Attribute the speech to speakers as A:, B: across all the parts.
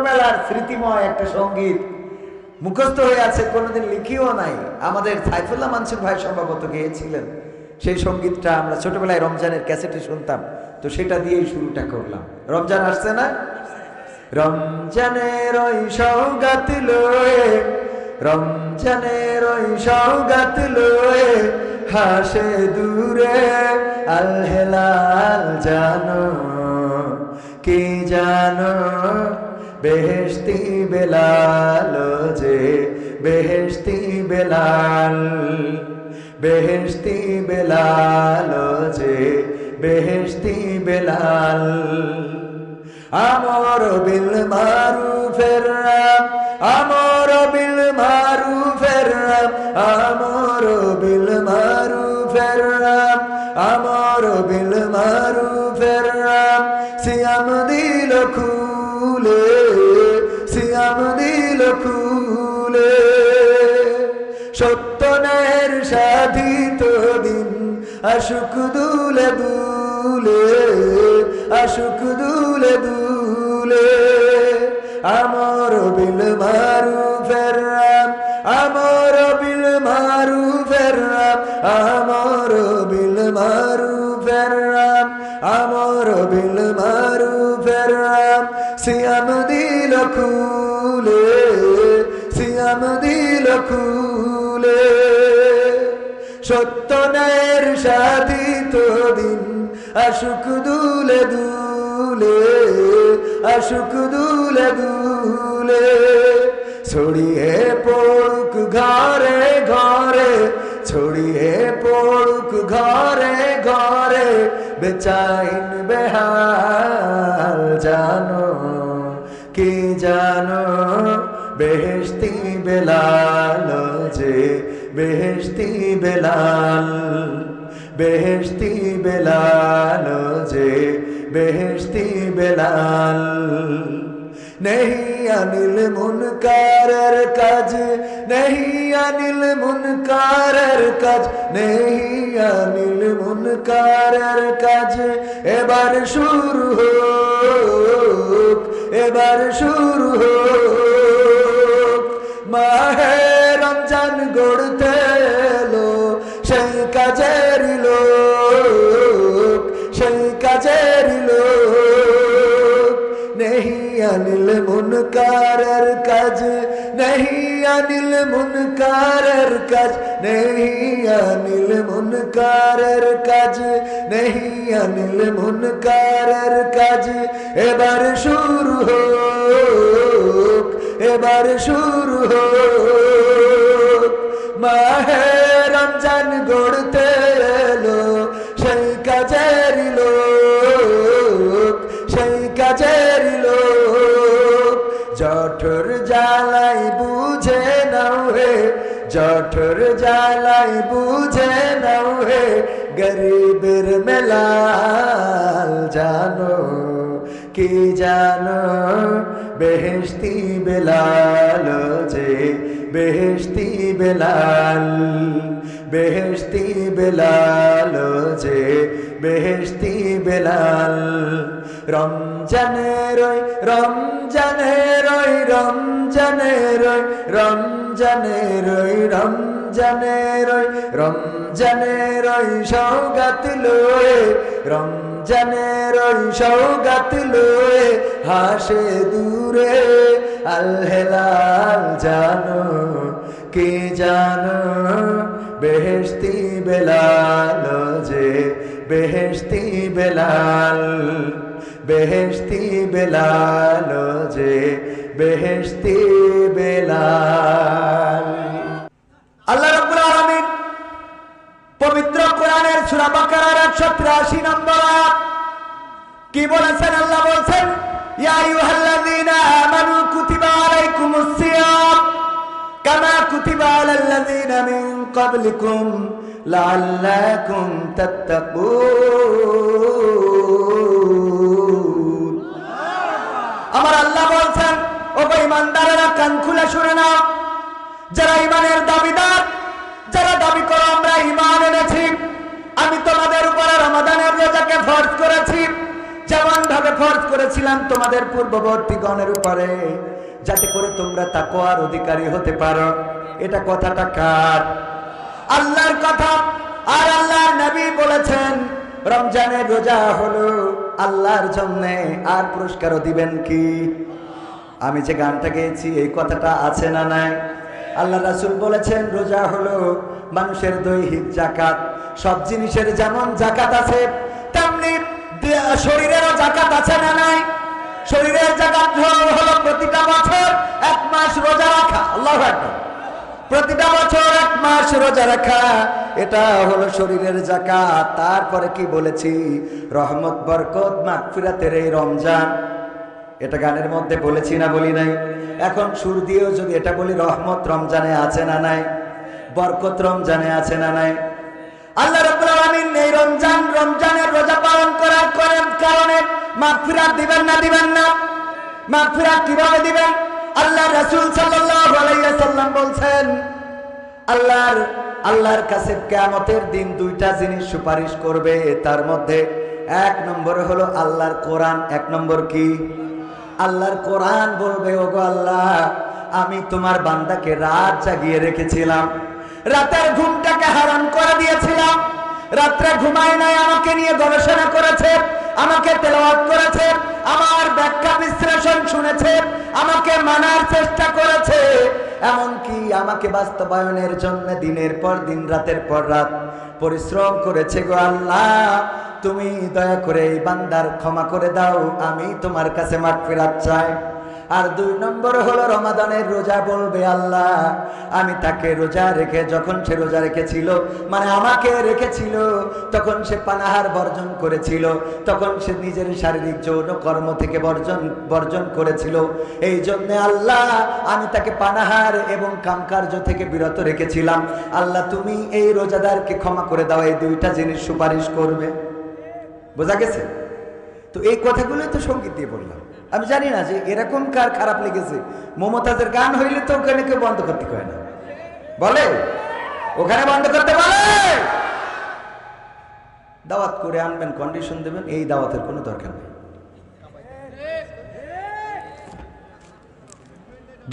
A: ছোটবেলার স্মৃতিময় একটা সংগীত মুখস্থ হয়ে আছে, কোনোদিন লিখিও নাই। আমাদের সাইফুল্লাহ মানসুর ভাই সম্ভবত গেয়েছিলেন। সেই সঙ্গীতটা আমরা ছোটবেলায় রমজানের ক্যাসেটে শুনতাম। তো সেটা দিয়েই শুরুটা করলাম। রমজান আসছে না? রমজানের ওই সৌগাত রমজানের ওই সৌগাত হাসে দূরে আল হেলাল জানো, কি জানো? বেহেশতি বেলাল যে, বেহেশতি বেলাল বেহেশতি বেলাল যে, বেহেশতি বেলাল। আমর বিল মারুফের রাম, আমর বিল মারুফের রাম, আমর বিল মারুফের রাম, আমর বিল মারুফের রাম। সিয়াম দিল খুলে আশুক দুলে দুলে, আশুক দুলে দুলে। আমর বিল মারু ফেরাম আমর বিল মারু ফেরাম আমর বিল মারু ফেরাম আমর বিল মারু ফেরাম সিয়াম সাধিত দিন, আশুক দুলে দুলে, আশুক দুলে দুলে। ছড়িয়ে পড়ুক ঘরে ঘরে, ছড়িয়ে পড়ুক ঘরে ঘরে, বেচাইন বেহাল জানো, কি জানো, বেহেশতি বেলাল যে, বেহেশতি বেলাল। বেহেশতি বেলাল যে বেহেশতি বেলাল नहीं अनिल मुनकारर काज नहीं अनिल मुनकारर কাজ नहीं अनिल मुनकारर কাজ এবার শুরু হোক এবার শুরু হোক মাহে अनिल मुनकारर কাজ नहीं अनिल मुनकारर কাজ नहीं अनिल मुनकारर কাজ नहीं अनिल मुनकारर কাজ এবার শুরু হোক এবার শুরু হোক মাহে রমজান গড়তে জঠর জ্বালাই বুঝে নাও হে গরিবের মেলাল, জানো কি জানো? বেহেস্তি বেলাল যে বেহেস্তি বেলাল। বেহেশতি বেলাল যে, বেহেশতি বেলাল। রমজানের রমজানের রমজানের রমজানের রমজানের রমজানের সৌগাত লয়ে, রমজানের সৌগাত লয়ে, হাসে দূরে আল হেলাল জানো, কি জানো? বেহেশতি বেলাল যে, বেহেশতি বেলাল বেহেশতি বেলাল যে, বেহেশতি বেলাল। আল্লাহ রাব্বুল আলামিন পবিত্র কোরআনের সূরা বাকারার 183 নম্বর আয়াত কি বলেছেন? আল্লাহ বলেন ইয়া আইয়ুহাল্লাযীনা আমানু কুতিবা আলাইকুমুস কামা কুতিবা আলাল্লাযীনা মিন ক্বাবলিকুম আমার আল্লাহ বলছেন, ও ইমানদারেরা কান খুলে শুনে নাও। যারা ইমানের দাবিদার, যারা দাবি করো, আমরা ইমান এনেছি। আমি তোমাদের উপরে রমাদানের রোজাকে ফরজ করেছি। যেমন ভাবে ফরজ করেছিলাম তোমাদের পূর্ববর্তী গণের উপরে। যাতে করে তোমরা তাকওয়ার অধিকারী হতে পারো। এটা কথাটা কার? আল্লাহর কথা। আর আল্লাহর নবী বলেছেন, রমজানের রোজা হলো আল্লাহর জন্য, আর পুরস্কারও দিবেন কি? আমি যে গানটা গেয়েছি, এই কথাটা আছে না নাই? আল্লাহ রাসুল বলেছেন, রোজা হলো মানুষের দৈহিক জাকাত। সব জিনিসের যেমন জাকাত আছে, তেমনি শরীরেরও জাকাত আছে না নাই? শরীরের জাকাত হলো প্রতিটা বছর এক মাস রোজা রাখা। আল্লাহ প্রতিটা বছর এক মাস রোজা রাখা, এটা হলো শরীরের জাকাত তারপরে কি বলেছি? রহমত, বরকত, মাগফিরাতের এই রমজান। এটা গানের মধ্যে বলেছি না বলি নাই? এখন সুর দিয়েও যদি এটা বলি, রহমত রমজানে আছে না নাই? বরকত রমজানে আছে না নাই? আল্লাহ রাব্বুল আলামিন এই রমজান, রমজানের রোজা পালন করার কারণে মাগফিরাত দিবেন না দিবেন না। মাগফিরাত কীভাবে দিবেন? আল্লাহ রাসূল সাল্লাল্লাহু আলাইহি ওয়াসাল্লাম বলছেন, আল্লাহর আল্লাহর কাছে কিয়ামতের দিন দুইটা জিনিস সুপারিশ করবে। তার মধ্যে এক নম্বর হলো আল্লাহর কোরআন, এক নম্বর কি? আল্লাহর কোরআন বলবে, ওগো আল্লাহ, আমি তোমার বান্দাকে রাত জাগিয়ে রেখেছিলাম। রাতের ঘুমটাকে হারাম করে দিয়েছিলাম। রাত্রে ঘুমায় নাই, আমাকে নিয়ে গবেষণা করেছে। আমাকে তেলাওয়াত করেছে, আমার ব্যাখ্যা বিশ্লেষণ শুনেছে, আমাকে মানার চেষ্টা করেছে। এমনকি আমাকে বাস্তবায়নের জন্য দিনের পর দিন, রাতের পর রাত পরিশ্রম করেছে গো আল্লাহ। তুমি দয়া করে এই বান্দার ক্ষমা করে দাও, আমি তোমার কাছে মাঠ ফেরাত চাই। আর দুই নম্বর হলো রমাদানের রোজা বলবে আল্লাহ, আমি তাকে রোজা রেখে যখন সে রোজা রেখেছিল মানে আমাকে রেখেছিল, তখন সে পানাহার বর্জন করেছিল, তখন সে নিজের শারীরিক যৌন কর্ম থেকে বর্জন বর্জন করেছিল। এই জন্যে আল্লাহ, আমি তাকে পানাহার এবং কামকার্য থেকে বিরত রেখেছিলাম। আল্লাহ, তুমি এই রোজাদারকে ক্ষমা করে দাও, এই দুইটা জিনিস সুপারিশ করবে। বোঝা গেছে? তো এই কথাগুলোই তো সংগীত দিয়ে বললাম। আমি জানি না যে এরকম কার খারাপ লেগেছে। মমতাজের গান হইলে তো ওখানে কেউ বন্ধ করতে কয় না। বলে? ওখানে বন্ধ করতে বলে? দাওয়াত করে আনবেন কন্ডিশন দেবেন, এই দাওয়াতের কোনো দরকার নেই।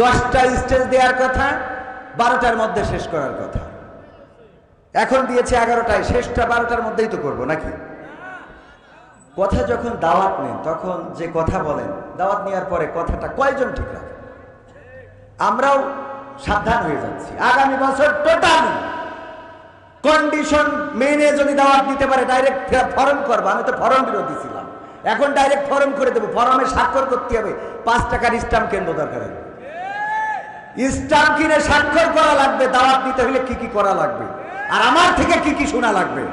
A: দশটা স্টেজ দেওয়ার কথা, বারোটার মধ্যে শেষ করার কথা। এখন দিয়েছে এগারোটায়, শেষটা বারোটার মধ্যেই তো করব, নাকি? কথা যখন দাওয়াত নেন, তখন যে কথা বলেন, দাওয়াত নেওয়ার পরে কথাটা কয়জন ঠিক রাখে? আমরাও সাবধান হয়ে যাচ্ছি। আগামী বছর টোটাল কন্ডিশন মেনে যদি দাওয়াত দিতে পারে ডাইরেক্ট ফরম করব। আমি তো ফরম বিরোধী ছিলাম। এখন ডাইরেক্ট ফরম করে দেবো। ফরমে স্বাক্ষর করতে হবে। পাঁচ টাকার স্টাম্প কেন্দ্র দরকার হবে স্টাম্প কিনে স্বাক্ষর করা লাগবে, দাওয়াত নিতে হলে কি কি করা লাগবে? আর আমার থেকে কি কি শোনা লাগবে?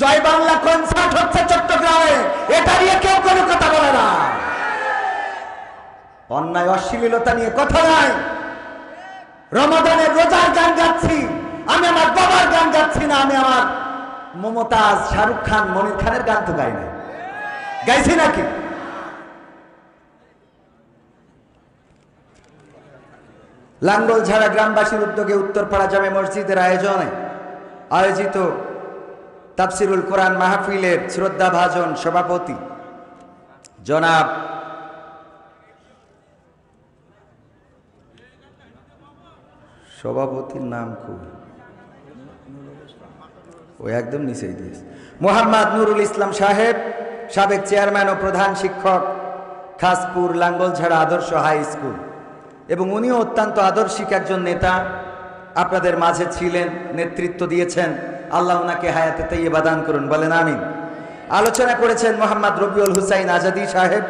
A: জয় বাংলা কনসার্ট হচ্ছে চট্টগ্রামে। এটা নিয়ে কেউ কোনো কথা বলে না। অন্যায়, অশ্লীলতা নিয়ে কথা নাই। রমাদানের রোজার গান গাচ্ছি। আমি আমার বাবার গান গাচ্ছি না, আমি আমার মমতাজ শাহরুখ খান, মনির খানের গান তো গাই নাই। গাইছি নাকি? লাঙ্গল ছাড়া গ্রামবাসীর উদ্যোগে উত্তরপাড়া জামে মসজিদের আয়োজনে আয়োজিত তাফসিরুল কোরআন মাহফিলের শ্রদ্ধাভাজন সভাপতি। জনাব সভাপতির নাম খুব ও একদম নিচেই দিয়েছে। মোহাম্মদ নুরুল ইসলাম সাহেব, সাবেক চেয়ারম্যান ও প্রধান শিক্ষক, খাসপুর লাঙ্গলঝাড়া আদর্শ হাই স্কুল। এবং উনিও অত্যন্ত আদর্শিক একজন নেতা। আপনাদের মাঝে ছিলেন, নেতৃত্ব দিয়েছেন আল্লাহ ওনাকে হায়াতে তৈবা দান করুন, বলেন আমিন। আলোচনা করেছেন মোহাম্মদ রবিউল হুসাইন আজাদি সাহেব,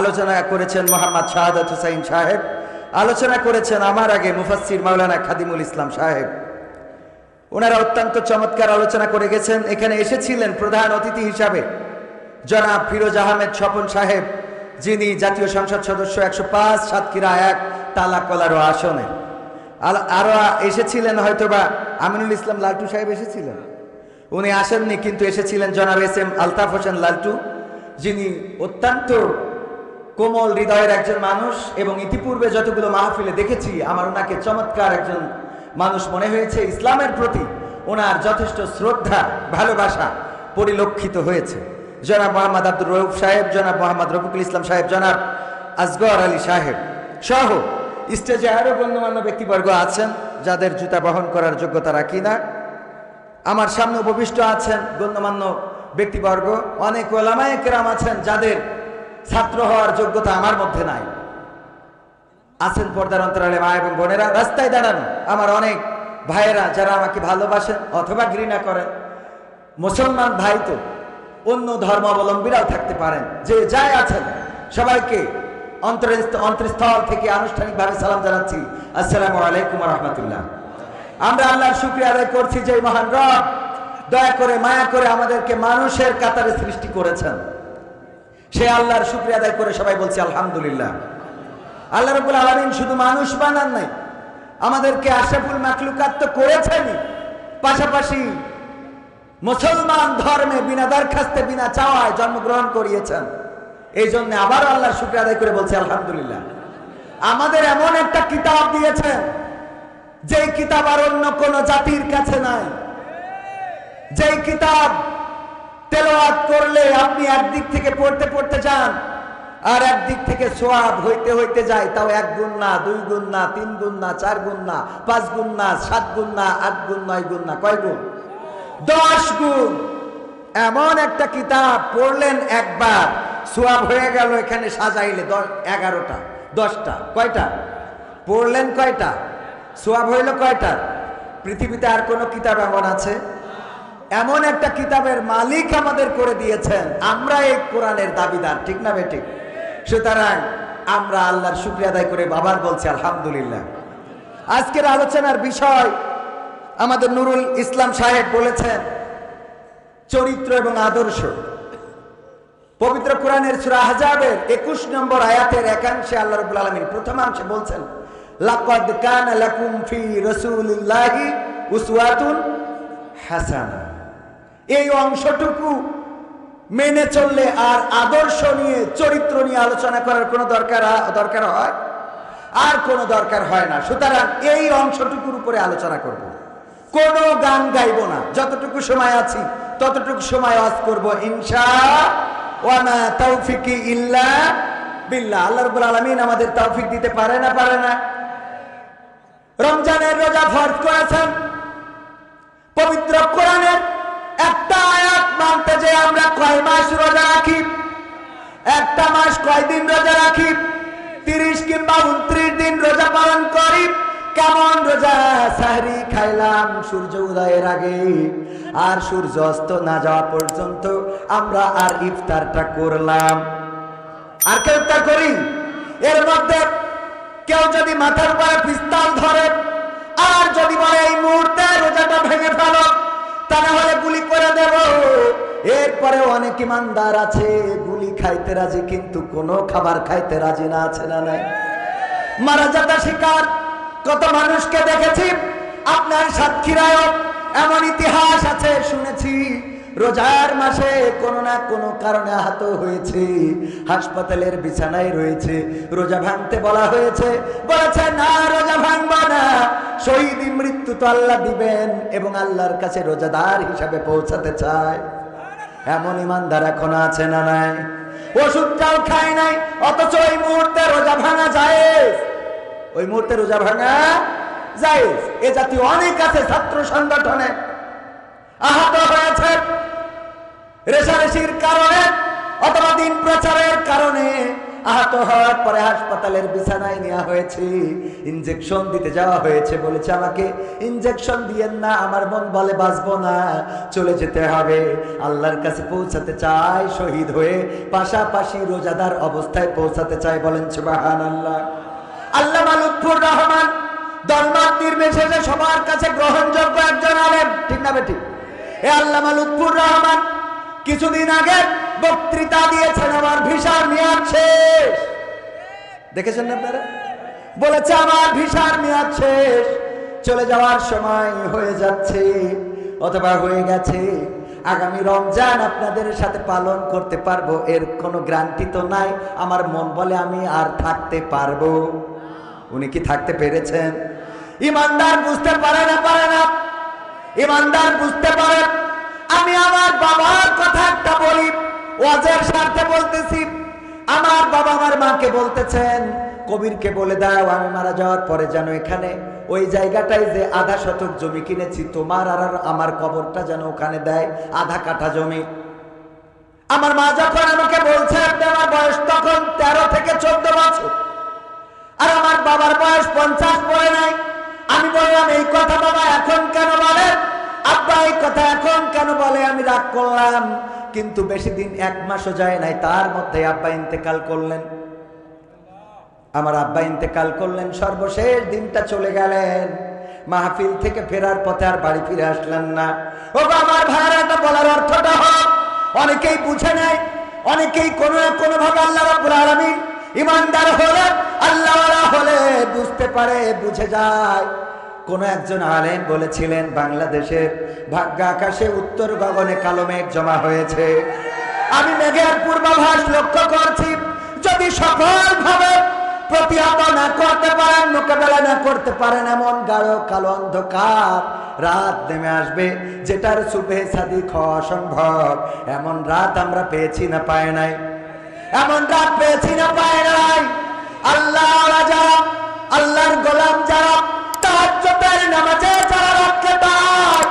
A: আলোচনা করেছেন মোহাম্মদ শাহাদত হুসাইন সাহেব, আলোচনা করেছেন আমার আগে মুফাসির মাওলানা খাদিমুল ইসলাম সাহেব। ওনারা অত্যন্ত চমৎকার আলোচনা করে গেছেন। এখানে এসেছিলেন প্রধান অতিথি হিসাবে জনাব ফিরোজ আহমেদ স্বপন সাহেব, যিনি জাতীয় সংসদ সদস্য একশো পাঁচ সাতক্ষীরা এক তালাকলারও আসনে। আল- আরও এসেছিলেন হয়তোবা আমিনুল ইসলাম লালটু সাহেব এসেছিলেন? উনি আসেননি, কিন্তু এসেছিলেন জনাব এস এম আলতাফ হোসেন লালটু, যিনি অত্যন্ত কোমল হৃদয়ের একজন মানুষ এবং ইতিপূর্বে যতগুলো মাহফিলে দেখেছি, আমার ওনাকে চমৎকার একজন মানুষ মনে হয়েছে। ইসলামের প্রতি ওনার যথেষ্ট শ্রদ্ধা, ভালোবাসা পরিলক্ষিত হয়েছে। জনাব মোহাম্মদ আব্দুর রৌফ সাহেব, জনাব মোহাম্মদ রফিকুল ইসলাম সাহেব, জনাব আসগর আলী সাহেব সহ স্টেজে আরও গণ্যমান্য ব্যক্তিবর্গ আছেন, যাদের জুতা বহন করার যোগ্যতা রাখি না। আমার সামনে উপবিষ্ট আছেন গণ্যমান্য ব্যক্তিবর্গ। অনেক ওলামায় কেরাম আছেন যাদের ছাত্র হওয়ার যোগ্যতা আমার মধ্যে নাই। আছেন পর্দার অন্তরালে মা এবং বোনেরা। রাস্তায় দাঁড়ানো। আমার অনেক ভাইয়েরা যারা আমাকে ভালোবাসেন অথবা ঘৃণা করেন। মুসলমান ভাই তো অন্য ধর্মাবলম্বীরাও থাকতে পারেন। যে যাই আছেন, সবাইকে অন্তরস্থল থেকে আনুষ্ঠানিকভাবে সালাম জানাচ্ছি। আসসালামু আলাইকুম রহমতুল্লাহ। আমরা আল্লাহর শুক্রিয়া আদায় করছি যে মহান রব দয়া করে, মায়া করে আমাদেরকে মানুষের কাতারে সৃষ্টি করেছেন। সে আল্লাহর শুক্রিয়া আদায় করে সবাই বলছি আলহামদুলিল্লাহ। আল্লাহ রবুল আলমিন শুধু মানুষ বানান নাই, আমাদেরকে আশাফুল মাকলুকাত তো করেছেনই পাশাপাশি মুসলমান ধর্মে বিনা দরখাস্তে, বিনা চাওয়ায় জন্মগ্রহণ করিয়েছেন। এই জন্য আবার আল্লাহ শুক্রিয়া আদায় করে বলছি, আলহামদুলিল্লাহ। আমাদের এমন একটা কিতাব দিয়েছেন যে কিতাব আর অন্য কোন জাতির কাছে নাই। যেই কিতাব তেলোয়াত করলে আপনি একদিক থেকে পড়তে পড়তে যান, আর একদিক থেকে সোয়াব হইতে হইতে যায়, তাও এক গুণ না, দুই গুণ না, তিন গুণ না, চার গুণ না, পাঁচ গুণ না, সাত গুণ না, আট গুণ, নয় গুণ না, কয় গুণ? দশ গুণ। এমন একটা কিতাব পড়লেন একবার সোয়াব হয়ে গেল, এখানে সাজাইলে দশ, এগারোটা, দশটা, কয়টা? পড়লেন কয়টা? সোয়াব হইল কয়টা? পৃথিবীতে আর কোনো কিতাব এমন আছে? এমন একটা কিতাবের মালিক আমাদের করে দিয়েছেন, আমরা এই কোরআনের দাবিদার, ঠিক না বে ঠিক? সুতরাং আমরা আল্লাহর শুক্রিয়া আদায় করে বাবার বলছি, আলহামদুলিল্লাহ। আজকের আলোচনার বিষয় আমাদের নুরুল ইসলাম সাহেব বলেছেন, চরিত্র এবং আদর্শ। পবিত্র কোরআনের সূরা আহজাবের 21 নম্বর আয়াতের একাংশে আল্লাহ রাব্বুল আলামিন প্রথমাংশে বলছেন, লাকাদ কানা লাকুম ফি রাসূলিল্লাহি উসওয়াতুন হাসানা। এই অংশটুকু মেনে চললে আর আদর্শ নিয়ে, চরিত্র নিয়ে আলোচনা করার কোনো দরকার দরকার হয়? আর কোনো দরকার হয় না। সুতরাং এই অংশটুকুর উপরে আলোচনা করব। কোনো গান গাইব না। যতটুকু সময় আছি, ততটুকু সময় আজ করব ইনশা ওয়ানা তৌফিকি আমাদের তৌফিক দিতে পারে না পারে না। রমজানের রোজা ফরজ করেছেন। পবিত্র কোরআনের একটা আয়াত মানতে যে আমরা কয় মাস রোজা রাখি? একটা মাস কয় দিন রোজা রাখি? তিরিশ কিংবা উনত্রিশ দিন রোজা রোজা সাহরি খাইলাম, সূর্য উদয়ের আগে। আর সূর্য অস্ত না যাওয়া পর্যন্ত আমরা আর ইফতারটা করলাম। আর কেউ ইফতার করি? এর মধ্যে কেউ যদি মাথার উপরে পিস্তল ধরে, আর যদি বলে, এই মুহূর্তে রোজাটা ভেঙে ফেলো তা না হলে গুলি করে দেব। এরপরে অনেক ইমানদার আছে, গুলি খাইতে রাজি, কিন্তু কোনো খাবার খাইতে রাজি না, আছে না নাই। মারা যাতা শিকার। কত মানুষকে দেখেছি, আপনার সাক্ষীরায় এমন ইতিহাস আছে, শুনেছি। রোজার মাসে কোনো না কোনো কারণে আহত হয়েছে, হাসপাতালের বিছানায় রয়েছে। রোজা ভাঙতে বলা হয়েছে, বলেছে, না, রোজা ভাঙবো না। শহীদ মৃত্যু তো আল্লাহ দিবেন এবং আল্লাহর কাছে রোজাদার হিসাবে পৌঁছাতে চায়। এমন ইমানদার এখন আছে না নাই? ওষুধটাও খায় নাই, অথচ ওই মুহূর্তে রোজা ভাঙা যায় ওই মুহূর্তে রোজা ভাঙা যায় এ জাতীয় অনেক আছে ছাত্র সংগঠনে। আহত হয়েছে রেশারেশির কারণে অথবা দিন প্রচারের কারণে। আহত হওয়ার পরে হাসপাতালের বিছানায় নেওয়া হয়েছে। ইনজেকশন দিতে যাওয়া হয়েছে বলেছে আমাকে। ইনজেকশন দিয়েন না, আমার মন বলে বাঁচবো না। চলে যেতে হবে। আল্লাহর কাছে পৌঁছাতে চাই শহীদ হয়ে। পাশাপাশি রোজাদার অবস্থায় পৌঁছাতে চাই বলেন সুবাহান আল্লাহ আল্লাহ লুৎফুর রহমান দলমাত নির্বিশেষে সবার কাছে গ্রহণযোগ্য একজন আলেম। ঠিক না বেঠিক? এ আল্লামা লুৎফুর রহমান, কিছুদিন আগে বক্তৃতা দিয়েছেন আমার ভিসার মেয়াদ শেষ। দেখেছেন আপনারা? বলেছে, আমার ভিসার মেয়াদ শেষ। চলে যাওয়ার সময় হয়ে যাচ্ছে, অথবা হয়ে গেছে। আগামী রমজান আপনাদের সাথে পালন করতে পারব, এর কোনো গ্রান্টি তো নাই। আমার মন বলে আমি আর থাকতে পারব। উনি কি থাকতে পেরেছেন? ইমানদার বুঝতে পারে না পারে না। ইমানদার বুঝতে পারে। আমি আমার বাবার কথা একটা বলি, ওয়াজের স্বার্থে বলতেছি। আমার বাবা আমার মাকে বলতেছেন, কবিরকে বলে দাও, আমি মারা যাওয়ার পরে যেন এখানে ওই জায়গাটায় যে আধা শতক জমি কিনেছি, তোমার আর আমার কবরটা যেন ওখানে দেয়, আধা কাঠা জমি। আমার মা যখন আমাকে বলছে, আপনি আমার বয়স তখন তেরো থেকে চোদ্দ বছর। আর আমার বাবার বয়স পঞ্চাশ পড়ে নাই। আমি বললাম, এই কথা বাবা এখন কেন বলেন আব্বা, এই কথা এখন কেন বলে? আমি রাগ করলাম। কিন্তু বেশি দিন এক মাসও যায় নাই। তার মধ্যে আব্বা ইন্তেকাল করলেন। আমার আব্বা ইন্তেকাল করলেন। সর্বশেষ দিনটা চলে গেলেন। মাহফিল থেকে ফেরার পথে আর বাড়ি ফিরে আসলেন না। ও আমার ভাইয়ের একটা বলার অর্থটা হোক অনেকেই বুঝে নেয়, অনেকেই কোনো না কোনো ভাবে আল্লাহ রাব্বুল আলামিন ইমানদার হলে আল্লাহ হলে বুঝতে পারে, বুঝে যায়। কোন একজন আলেম বলেছিলেন বাংলাদেশের ভাগ্য আকাশে উত্তর গগনে কালো মেঘ জমা হয়েছে। আমি মেঘের পূর্বাভাস লক্ষ্য করছি, যদি সফলভাবে প্রতিহত না করতে পারেন, মোকাবেলা না করতে পারেন, এমন গাঢ় কালো অন্ধকার রাত নেমে আসবে, যেটার সুবে সাদিক হওয়া অসম্ভব। এমন রাত আমরা পেয়েছি না, পায় নাই। এমন রাত পেয়েছি না, পায় নাই। আল্লাহ যারা আল্লাহর গোলাম যারা তাহাজ্জুদের নামাজে যারা রক্ষে পায়,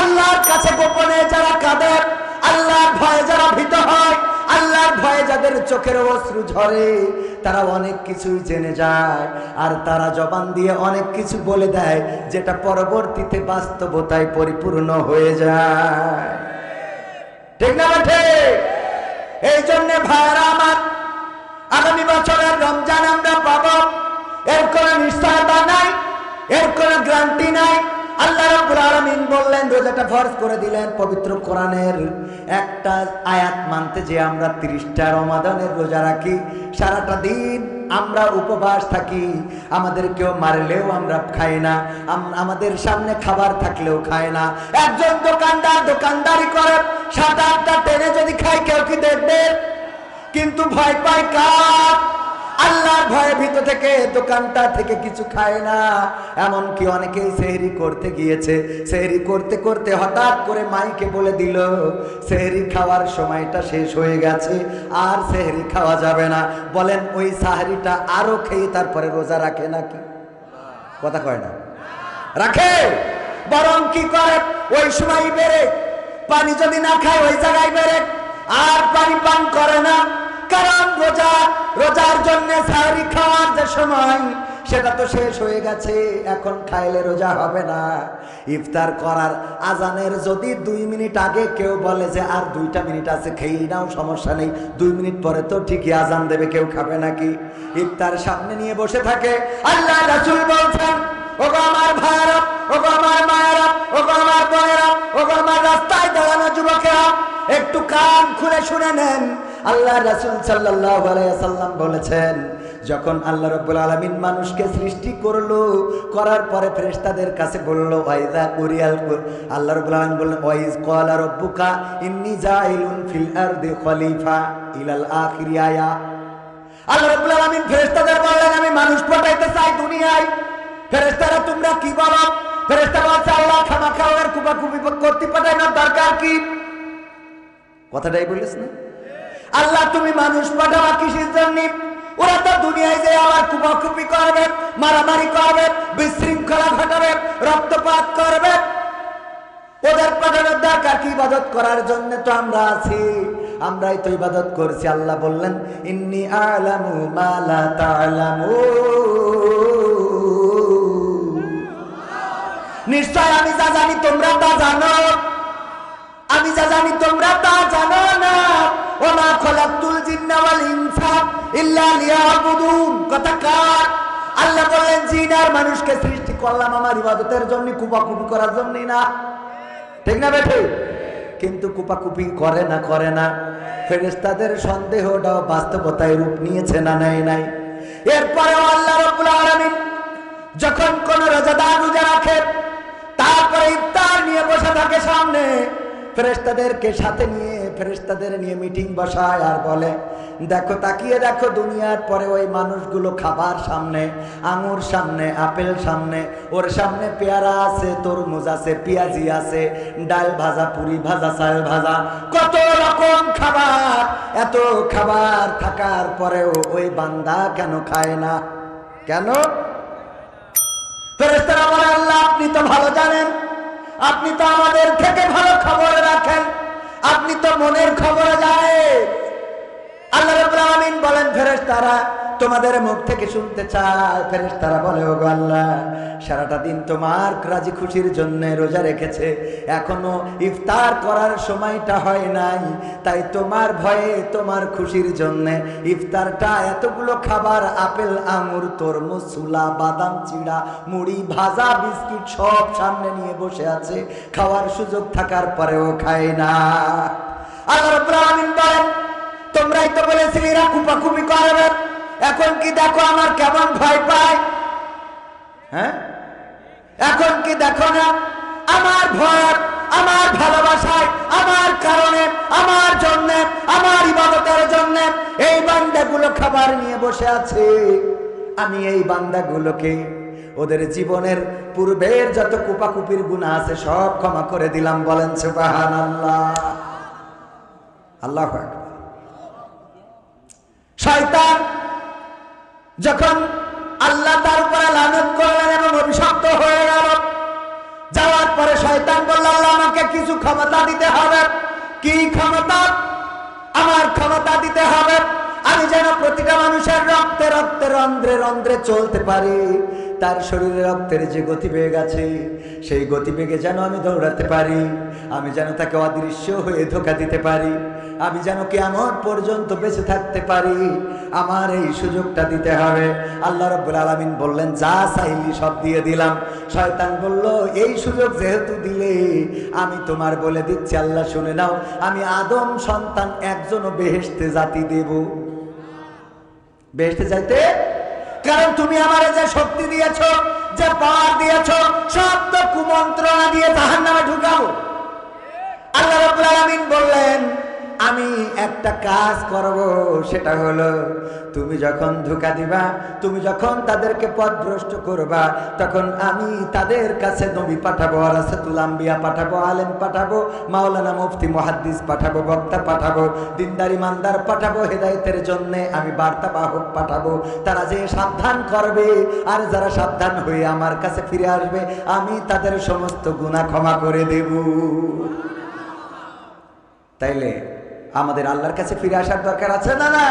A: আল্লাহর কাছে গোপনে যারা কাঁদে, আল্লাহর ভয়ে যারা ভীত হয়, আল্লাহর ভয়ে যাদের চোখের অশ্রু ঝরে, তারা অনেক কিছুই জেনে যায়, আর তারা জবান দিয়ে অনেক কিছু বলে দেয়, যেটা পরবর্তীতে বাস্তবতায় পরিপূর্ণ হয়ে যায়। ঠিক না ঠিক এই জন্য ভাইরা আমার আগামী বছরের রমজান আমরা পাবো। এর কোনো নিশ্চয়তা নাই, এর কোনো গ্যারান্টি নাই। আল্লাহ রাব্বুল বললেন, রোজাটা ফরজ করে দিলেন পবিত্র কোরআনের একটা আয়াত মানতে যে আমরা 30টা রমাদানের রোজা রাখি, সারাটা দিন আমরা উপবাস থাকি, আমাদের কেউ মারলেও আমরা খাই না, আম- আমাদের সামনে খাবার থাকলেও খায় না। একজন দোকানদার দোকানদারি করে সাত আটটা টেনে যদি খায়, কেউ কি দেখবে? কিন্তু ভয় পায় কার? আল্লাহর ভয়ে ভিতর থেকে দোকানটা থেকে কিছু খায় না। এমনকি অনেকেই সেহরি করতে গিয়েছে। সেহরি করতে করতে হঠাৎ করে মাইকে বলে দিল, সেহরি খাওয়ার সময়টা শেষ হয়ে গেছে, আর সেহরি খাওয়া যাবে না। বলেন, ওই সাহারিটা আরও খেয়ে তারপরে রোজা রাখে নাকি? কথা কয় না। রাখে! বরং কি করে? ওই সময় বেড়ে পানি যদি না খায়, ওই জায়গায় বেড়ে। আর পানি পান করে না। কারণ রোজা, রোজার জন্য সাহারি খাওয়ার যে সময়, সেটা তো শেষ হয়ে গেছে। এখন খাইলে রোজা হবে না। ইফতার করার আজানের যদি দুই মিনিট আগে কেউ বলে যে, আর দুইটা মিনিট আছে খেয়ে নাও, সমস্যা নেই। দুই মিনিট পরে তো ঠিকই আজান দেবে, কেউ খাবে নাকি? ইফতার সামনে নিয়ে বসে থাকে। আল্লাহ রাসূল বলছেন, ওগো আমার ভাইয়েরা ওগো আমার মায়েরা, ওগো আমার বোনেরা, ওগো আমার রাস্তায় দাঁড়ানো যুবকেরা, একটু কান খুলে শুনে নেন। আল্লাহ রাসূল আলাইহি সাল্লাম বলেছেন, যখন আল্লাহ রাব্বুল আলামিন মানুষকে সৃষ্টি করল, করার পরে ফেরেশতাদের কাছে বলল ওয়াইদা কুরিয়াল কুর আল্লাহ রাব্বুল আলামিন বললেন, ওয়াইজ ক্বালা রাব্বুকা, ইন্নী জাইলুন ফিল আরদি খলিফা ইলাল আখিরি আল্লাহ রাব্বুল আলামিন ফেরেশতাদের বললেন, আমি মানুষ পাঠাইতে চাই দুনিয়ায়। ফেরেশতারা, তোমরা কি বলো? বলছে, আল্লাহ ওর কুপাকুপি করতে দরকার কি? কথাটাই বলিস না। আল্লাহ, তুমি মানুষ কিসের জন্য? ওরা তো দুনিয়ায় যে আবার কুপাকুপি করবে, মারামারি করবে, বিশৃঙ্খলা ঘটাবে, রক্তপাত করবে। ওদের পাঠানোর দরকার কি? ইবাদত করার জন্য তো আমরা আছি। আমরাই তো ইবাদত করছি। আল্লাহ বললেন, ইন্নি আলামু মালা তালামু নিশ্চয় আমি যা জানি, তোমরা তা জানো। আমি যা জানি, তোমরা তা জানো না। ওমা খলাকুল জিন্না ওয়াল ইনসা ইল্লা লিয়াবুদুন। কথা কার? আল্লাহ বললেন, জিন আর মানুষকে সৃষ্টি করলাম আমার ইবাদতের জন্য, কুপাকুপি করার জন্য না। ঠিক না বেঠে? কিন্তু কুপাকুপি করে না করে না। ফেরেশতাদের সন্দেহটাও বাস্তবতায় রূপ নিয়েছে না নেয় নাই। এরপরে আল্লাহ রাব্বুল আলামিন যখন কোন রোজাদার রোজা রাখে তারপরে ইফতার নিয়ে বসে থাকে সামনে। ফেরেশতাদেরকে সাথে নিয়ে, ফেরেশতাদের নিয়ে মিটিং বসায় আর বলে, দেখো, তাকিয়ে দেখো দুনিয়ার পরে ওই মানুষগুলো খাবার সামনে, আঙুর সামনে, আপেল সামনে, ওর সামনে পেয়ারা আছে, তরমুজ আছে, পেঁয়াজি আছে, ডাল ভাজা, পুরি ভাজা, চাল ভাজা, কত রকম খাবার, এত খাবার থাকার পরেও ওই বান্দা কেন খায় না? কেন? ফেরেশতারা বলে, আল্লাহ, আপনি তো ভালো জানেন। আপনি তো আমাদের থেকে ভালো খবর রাখেন। আপনি তো মনের খবর জানেন। আল্লাহ রাব্বুল বলেন, ফেরেশতারা তোমাদের মুখ থেকে শুনতে চায়, ফেরেশতারা বলে, ওগো আল্লাহ, সারাটা দিন তোমার রাজি খুশির জন্য রোজা রেখেছে, এখনও ইফতার করার সময়টা হয় নাই, তাই তোমার ভয়ে তোমার খুশির জন্য ইফতারটা এতগুলো খাবার, আপেল, আঙুর, তরমুজ, সুলা, বাদাম, চিড়া, মুড়ি, ভাজা, বিস্কিট সব সামনে নিয়ে বসে আছে, খাওয়ার সুযোগ থাকার পরেও খায় না। আল্লাহ রাব্বুল বলেন, তোমরাই তো বলেছিলে এরা কুপাকুপি করবে এখন কি দেখো আমার কেমন ভয় পায়? হ্যাঁ? এখন কি দেখো না? আমার ভয়, আমার ভালোবাসায়, আমার কারণে, আমার জন্য, আমার ইবাদতের জন্য এই বান্দাগুলো খাবার নিয়ে বসে আছে। আমি এই বান্দাগুলোকে ওদের জীবনের পূর্বের যত কুপাকুপির গুণা আছে সব ক্ষমা করে দিলাম, বলেন সুবাহান আল্লাহ আল্লাহ। শয়তান যখন আল্লাহ তার উপরে লানত করলেন এবং অভিশপ্ত হয়ে গেল, যাওয়ার পরে শয়তান বলল, আল্লাহ, আমাকে কিছু ক্ষমতা দিতে হবে। কি ক্ষমতা? আমার ক্ষমতা দিতে হবে। আমি যেন প্রতিটা মানুষের রক্তে রক্তে, রন্ধ্রে রন্ধ্রে চলতে পারি। তার শরীরে রক্তের যে গতিবেগ আছে, সেই গতিবেগে যেন আমি দৌড়াতে পারি। আমি যেন তাকে অদৃশ্য হয়ে ধোকা দিতে পারি। আমি যেন কেমন পর্যন্ত বেঁচে থাকতে পারি। আমার এই সুযোগটা দিতে হবে। আল্লাহ রব্বুল আলমিন বললেন, যা চাইলি সব দিয়ে দিলাম। শয়তান বলল, এই সুযোগ যেহেতু দিলে, আমি তোমার বলে দিচ্ছি, আল্লাহ শুনে নাও, আমি আদম সন্তান একজনও বেহেশতে জাতি দেব। বেহেশতে যাইতে? কারণ তুমি আমার যে শক্তি দিয়েছ, যে পাওয়ার দিয়েছ, সব তো কুমন্ত্রণা দিয়ে জাহান নামে ঢুকাও। আল্লাহ রাব্বুল আলামিন বললেন আমি একটা কাজ করব, সেটা হলো তুমি যখন ধোকা দিবা, তুমি যখন তাদেরকে পথভ্রষ্ট করবা, তখন আমি তাদের কাছে নবী পাঠাবো রাসেতুল আম্বিয়া পাঠাবো, আলেম পাঠাবো, মাওলানা মুফতি, মুহাদ্দিস পাঠাবো, বক্তা পাঠাবো, দিনদারি মান্দার পাঠাবো, হেদায়েতের জন্য আমি বার্তা বাহক পাঠাবো। তারা যে সাবধান করবে আর যারা সাবধান হয়ে আমার কাছে ফিরে আসবে, আমি তাদের সমস্ত গুনাহ ক্ষমা করে দেব। তাইলে আমাদের আল্লাহর কাছে ফিরে আসার দরকার আছে না না